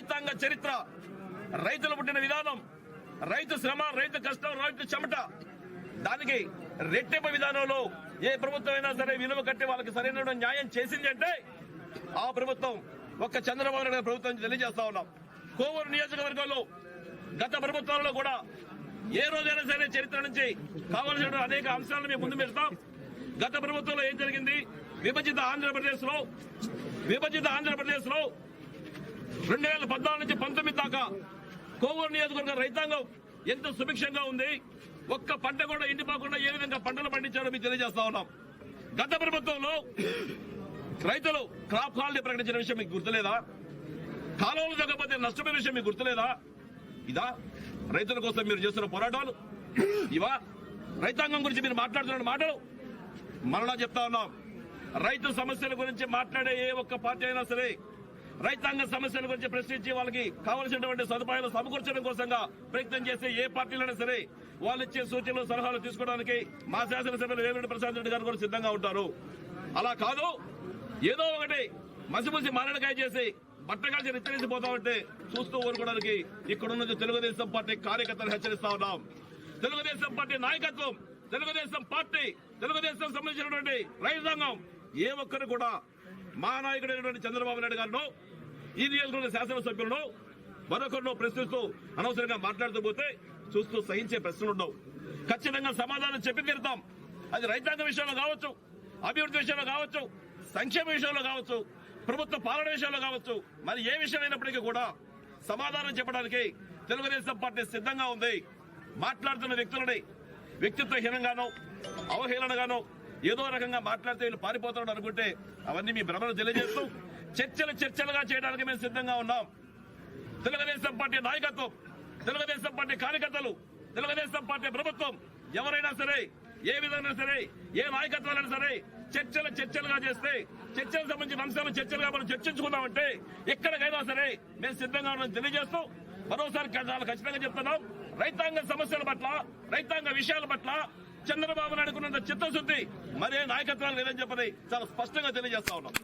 రైతాంగ చరిత్ర. రైతులు పుట్టిన విధానం రైతు శ్రమ రైతు కష్టం రైతు చెమట. దానికి రెట్టింపు విధానంలో ఏ ప్రభుత్వమైనా సరే విలువ కట్టి వాళ్ళకి సరైన న్యాయం చేసింది అంటే ఆ ప్రభుత్వం ఒక్క చంద్రబాబు నాయుడు ప్రభుత్వం తెలియజేస్తా ఉన్నాం. కోవూరు నియోజకవర్గంలో గత ప్రభుత్వాలలో కూడా ఏ రోజైనా సరే చరిత్ర నుంచి కావలసిన అనేక అంశాలను మేము ముందు పెడతాం గత ప్రభుత్వంలో ఏం జరిగింది? విభజిత ఆంధ్రప్రదేశ్లో విభజిత ఆంధ్రప్రదేశ్లో రెండు వేల పద్నాలుగు నుంచి పంతొమ్మిది దాకా కోవూరు నియోజకవర్గ రైతాంగం ఎంత సుభిక్షంగా ఉంది? ఒక్క పంట కూడా ఎండిపోకుండా ఏ విధంగా పంటలు పండించారో మీకు తెలియజేస్తా ఉన్నాం. గత ప్రభుత్వంలో రైతులు క్రాప్ హాలిడే ప్రకటించిన విషయం మీకు గుర్తులేదా? కాలువలు తగ్గపోతే నష్టపోయిన విషయం మీకు గుర్తులేదా? ఇదా? రైతుల కోసం మీరు చేస్తున్న పోరాటాలు. ఇవా? రైతాంగం గురించి మీరు మాట్లాడుతున్న మాటలు. మరలా చెప్తా ఉన్నాం. రైతు సమస్యల గురించి మాట్లాడే ఏ ఒక్క పార్టీ అయినా సరే రైతాంగ సమస్యల గురించి ప్రశ్నించి వాళ్ళకి కావలసినటువంటి సదుపాయాలు సమకూర్చడం కోసంగా ప్రయత్నం చేసే ఏ పార్టీలైనా సరే వాళ్ళు ఇచ్చే సూచనలు సలహాలు తీసుకోవడానికి మా శాసనసభ్యులు వేమిరెడ్డి ప్రసాద్ రెడ్డి గారు కూడా సిద్ధంగా ఉంటారు. అలా కాదు ఏదో ఒకటి మసిమసి మారడకాయ చేసి బట్టగాల్సి రిచ్చరిసిపోతా ఉంటే చూస్తూ ఊరుకోవడానికి ఇక్కడున్న తెలుగుదేశం పార్టీ కార్యకర్తలు హెచ్చరిస్తా ఉన్నాం. తెలుగుదేశం పార్టీ నాయకత్వం తెలుగుదేశం పార్టీ తెలుగుదేశం సంబంధించినటువంటి రైతాంగం ఏ ఒక్కరు కూడా మా నాయకుడైనటువంటి చంద్రబాబు నాయుడు గారిను ఈ నియోజకవర్గ శాసనసభ్యులను మరొకరినో ప్రశ్నిస్తూ అనవసరంగా మాట్లాడుతూ పోతే చూస్తూ సహించే ప్రశ్నలు ఉండవు. ఖచ్చితంగా సమాధానం చెప్పి తీరుతాం. అది రైతాంగ విషయంలో కావచ్చు అభివృద్ధి విషయంలో కావచ్చు సంక్షేమ విషయంలో కావచ్చు ప్రభుత్వ పాలన విషయంలో కావచ్చు మరి ఏ విషయమైనప్పటికీ కూడా సమాధానం చెప్పడానికి తెలుగుదేశం పార్టీ సిద్ధంగా ఉంది. మాట్లాడుతున్న వ్యక్తులని వ్యక్తిత్వహీనంగానో అవహేళనగానో ఏదో రకంగా మాట్లాడితే వీళ్ళు పారిపోతారని అనుకుంటే అవన్నీ మీ భ్రమను తెలియజేస్తూ చర్చలు చర్చలుగా చేయడానికి మేము సిద్ధంగా ఉన్నాం. తెలుగుదేశం పార్టీ నాయకత్వం తెలుగుదేశం పార్టీ కార్యకర్తలు తెలుగుదేశం పార్టీ ప్రభుత్వం ఎవరైనా సరే ఏ విధంగా సరే ఏ నాయకత్వాలైనా సరే చర్చలు చర్చలుగా చేస్తే చర్చలకు సంబంధించిన అంశాలు చర్చలుగా మనం చర్చించుకున్నామంటే ఎక్కడికైనా సరే మేము సిద్ధంగా ఉన్నాం తెలియజేస్తూ మరోసారి చాలా ఖచ్చితంగా చెప్తున్నాం. రైతాంగ సమస్యల పట్ల రైతాంగ విషయాల పట్ల చంద్రబాబు నాయుడుకున్నంత చిత్తశుద్ధి మరే నాయకత్వాలు లేదని చెప్పని చాలా స్పష్టంగా తెలియజేస్తా ఉన్నాం.